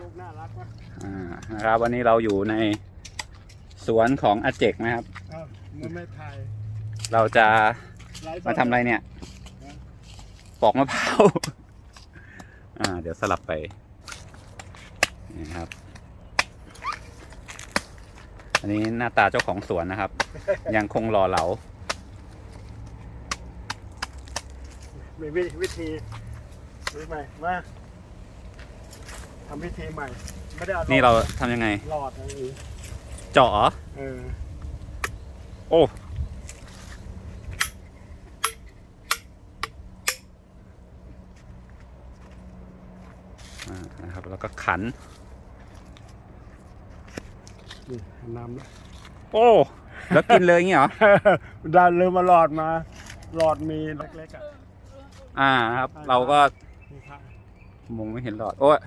ลูกน่ารักวะอ่านะครับวันนี้เราอยู่ในสวนของอาเจกนะครับเอ้ามันไม่ถ่ายเราจะไลฟ์สดมาทำอะไรเนี่ย ปอกมะพร้าว อ่า เดี๋ยวสลับไปนี่ครับ อันนี้หน้าตาเจ้าของสวนนะครับ ยังคงรอเหลา มีวิวิธีวิธีใหม่มา ทำพิธีใหม่ ไม่ได้เอานี่เราทำยังไง หลอดอะไรนี้เจาะเหรอเออโอ้อ่านะครับแล้วก็ขัน นี่น้ำนะโอ้ แล้วกินเลยอย่างงี้เหรอได้เริ่มมาหลอดมา หลอดมีเล็กๆอะอ่านะครับ เราก็นี่ค่ะมองไม่เห็นหลอด โอ้ย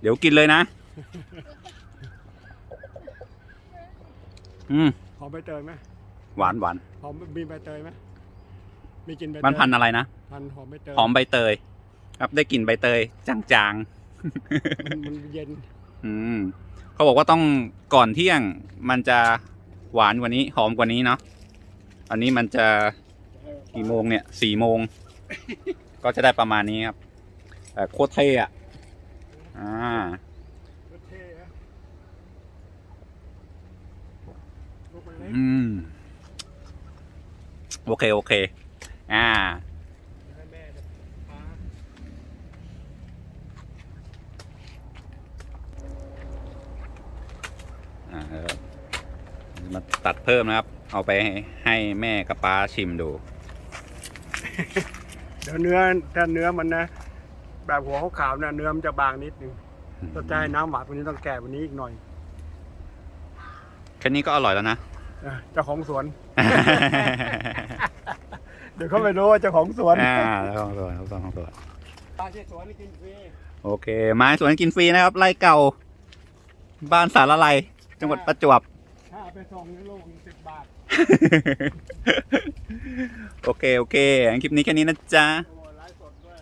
เดี๋ยวกินเลยนะ อืม หอมใบเตยไหมหวานหวาน หอมมีใบเตยไหมมีกลินใบเตยมันพันธุ์อะไรนะ พันธุ์หอมใบเตยหอมใบเตย ครับได้กลิ่นใบเตยจางมันมันเย็นๆ อืม เขาบอกว่าต้องก่อนเที่ยง มันจะหวานกว่านี้ หอมกว่านี้เนาะ อันนี้มันจะกี่โมงเนี่ย สี่โมง ก็จะได้ประมาณนี้ครับแต่โคตรเท่อะ อ่าอืม โอเค โอเค อ่ามาอ่ามาตัดเพิ่มนะครับ เอาไปให้แม่กับป้าชิมดู เดี๋ยวเนื้อถ้าเนื้อมันนะ แบบหัวขาวๆนะเนื้อมันจะบางนิดนึงถ้าจะให้น้ำหวานวันนี้ต้องแก่วันนี้อีกหน่อยแค่นี้ก็อร่อยแล้วนะอะเจ้าของสวน เดี๋ยวเขาไปรู้ว่าเจ้าของสวน อ่าแล้วของสวนแล้วของสวนปลาที่สวนนี่กินฟรีโอเค ไม้สวนกินฟรีนะครับไร่เก่า บ้านสารไลจังหวัดประจวบ ถ้าเอาไปส่งในโลกสิบบาท โอเค โอเคงั้นคลิปนี้แค่นี้นะจ๊ะ โอ